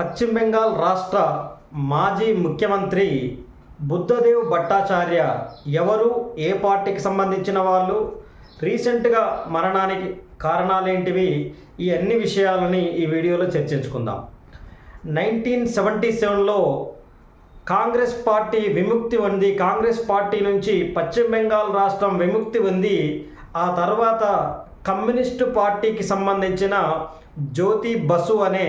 పశ్చిమ బెంగాల్ రాష్ట్ర మాజీ ముఖ్యమంత్రి బుద్ధదేవ్ భట్టాచార్య ఎవరు ఏ పార్టీకి సంబంధించిన వాళ్ళు రీసెంట్గా మరణానికి కారణాలేంటివి ఈ అన్ని విషయాలని ఈ వీడియోలో చర్చించుకుందాం. నైన్టీన్ సెవెంటీ సెవెన్లో కాంగ్రెస్ పార్టీ విముక్తి పొంది కాంగ్రెస్ పార్టీ నుంచి పశ్చిమ బెంగాల్ రాష్ట్రం విముక్తి పొంది ఆ తర్వాత కమ్యూనిస్టు పార్టీకి సంబంధించిన జ్యోతి బసు అనే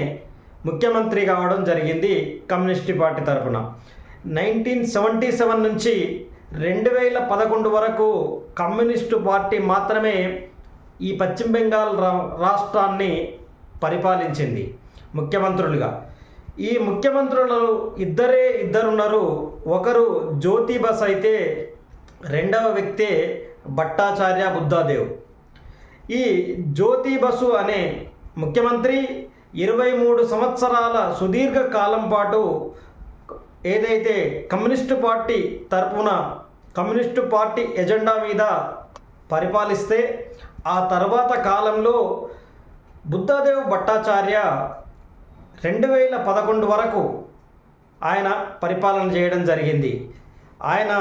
ముఖ్యమంత్రి కావడం జరిగింది కమ్యూనిస్టు పార్టీ తరఫున నైన్టీన్ సెవెంటీ సెవెన్ నుంచి రెండు వేల పదకొండు వరకు కమ్యూనిస్టు పార్టీ మాత్రమే ఈ పశ్చిమ బెంగాల్ రా రాష్ట్రాన్ని పరిపాలించింది ముఖ్యమంత్రులుగా. ఈ ముఖ్యమంత్రులు ఇద్దరే ఇద్దరున్నారు. ఒకరు జ్యోతి బస్ అయితే రెండవ వ్యక్తే భట్టాచార్య బుద్ధాదేవ్. ఈ జ్యోతి బసు అనే ముఖ్యమంత్రి ఇరవై మూడు సంవత్సరాల సుదీర్ఘ కాలం పాటు ఏదైతే కమ్యూనిస్టు పార్టీ తరపున కమ్యూనిస్టు పార్టీ ఎజెండా మీద పరిపాలిస్తే ఆ తర్వాత కాలంలో బుద్ధదేవ్ భట్టాచార్య రెండు వేల పదకొండు వరకు ఆయన పరిపాలన చేయడం జరిగింది. ఆయన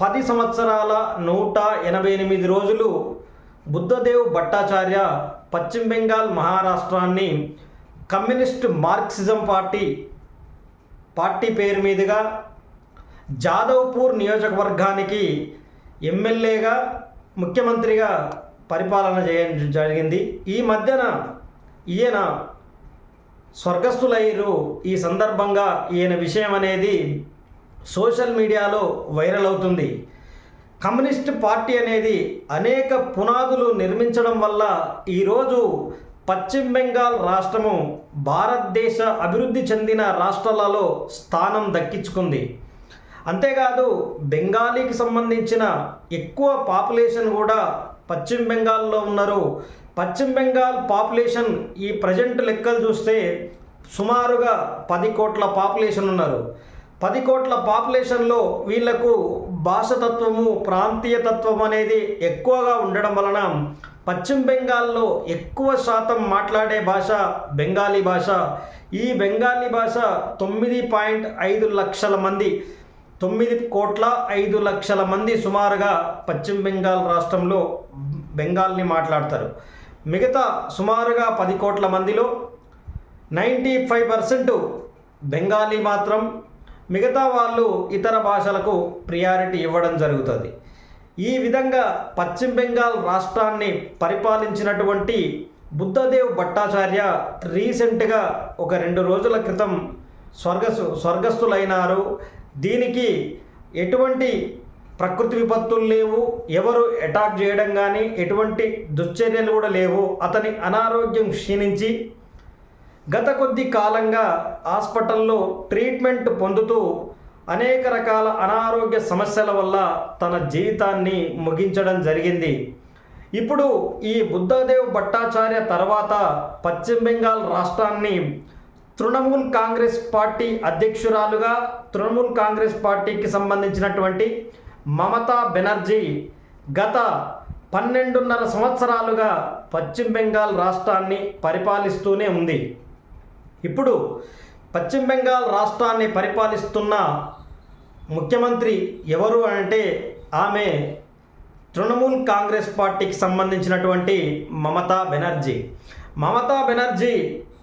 పది సంవత్సరాల నూట ఎనభై ఎనిమిది రోజులు బుద్ధదేవ్ భట్టాచార్య పశ్చిమ బెంగాల్ మహారాష్ట్రాన్ని కమ్యూనిస్ట్ మార్క్సిజం పార్టీ పార్టీ పేరు మీదుగా జాదవ్పూర్ నియోజకవర్గానికి ఎమ్మెల్యేగా ముఖ్యమంత్రిగా పరిపాలన చేయడం జరిగింది. ఈ మధ్యన ఈయన స్వర్గస్థులయ్యారు. ఈ సందర్భంగా ఈయన విషయం అనేది సోషల్ మీడియాలో వైరల్ అవుతుంది. కమ్యూనిస్ట్ పార్టీ అనేది అనేక పునాదులు నిర్మించడం వల్ల ఈరోజు పశ్చిమ బెంగాల్ రాష్ట్రము భారతదేశ అభివృద్ధి చెందిన రాష్ట్రాలలో స్థానం దక్కించుకుంది. అంతేకాదు బెంగాలీకి సంబంధించిన ఎక్కువ పాపులేషన్ కూడా పశ్చిమ బెంగాల్లో ఉన్నారు. పశ్చిమ బెంగాల్ పాపులేషన్ ఈ ప్రజెంట్ లెక్కలు చూస్తే సుమారుగా పది కోట్ల పాపులేషన్ ఉన్నారు. పది కోట్ల పాపులేషన్లో వీళ్ళకు భాషతత్వము ప్రాంతీయతత్వం అనేది ఎక్కువగా ఉండడం వలన పశ్చిమ బెంగాల్లో ఎక్కువ శాతం మాట్లాడే భాష బెంగాలీ భాష. ఈ బెంగాలీ భాష తొమ్మిది పాయింట్ ఐదు లక్షల మంది తొమ్మిది కోట్ల ఐదు లక్షల మంది సుమారుగా పశ్చిమ బెంగాల్ రాష్ట్రంలో బెంగాల్ని మాట్లాడతారు. మిగతా సుమారుగా పది కోట్ల మందిలో నైంటీ ఫైవ్ పర్సెంట్ బెంగాలీ మాత్రం మిగతా వాళ్ళు ఇతర భాషలకు ప్రియారిటీ ఇవ్వడం జరుగుతుంది. ఈ విధంగా పశ్చిమ బెంగాల్ రాష్ట్రాన్ని పరిపాలించినటువంటి బుద్ధదేవ్ భట్టాచార్య రీసెంట్గా ఒక రెండు రోజుల క్రితం స్వర్గ స్వర్గస్థులైనారు. దీనికి ఎటువంటి ప్రకృతి విపత్తులు లేవు. ఎవరు అటాక్ చేయడం కానీ ఎటువంటి దుశ్చర్యలు కూడా లేవు. అతని అనారోగ్యం క్షీణించి గత కొద్ది కాలంగా హాస్పిటల్లో ట్రీట్మెంట్ పొందుతూ అనేక రకాల అనారోగ్య సమస్యల వల్ల తన జీవితాన్ని ముగించడం జరిగింది. ఇప్పుడు ఈ బుద్ధదేవ్ భట్టాచార్య తర్వాత పశ్చిమ బెంగాల్ రాష్ట్రాన్ని తృణమూల్ కాంగ్రెస్ పార్టీ అధ్యక్షురాలుగా తృణమూల్ కాంగ్రెస్ పార్టీకి సంబంధించినటువంటి మమతా బెనర్జీ గత పన్నెండున్నర సంవత్సరాలుగా పశ్చిమ బెంగాల్ రాష్ట్రాన్ని పరిపాలిస్తూనే ఉంది. ఇప్పుడు పశ్చిమ బెంగాల్ రాష్ట్రాన్ని పరిపాలిస్తున్న ముఖ్యమంత్రి ఎవరు అంటే ఆమె తృణమూల్ కాంగ్రెస్ పార్టీకి సంబంధించినటువంటి మమతా బెనర్జీ. మమతా బెనర్జీ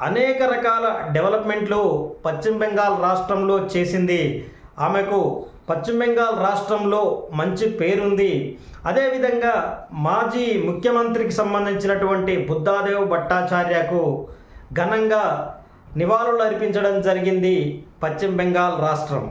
అనేక రకాల డెవలప్మెంట్లు పశ్చిమ బెంగాల్ రాష్ట్రంలో చేసింది. ఆమెకు పశ్చిమ బెంగాల్ రాష్ట్రంలో మంచి పేరుంది. అదేవిధంగా మాజీ ముఖ్యమంత్రికి సంబంధించినటువంటి బుద్ధాదేవ్ భట్టాచార్యకు ఘనంగా నివాళులు అర్పించడం జరిగింది పశ్చిమ బెంగాల్ రాష్ట్రం.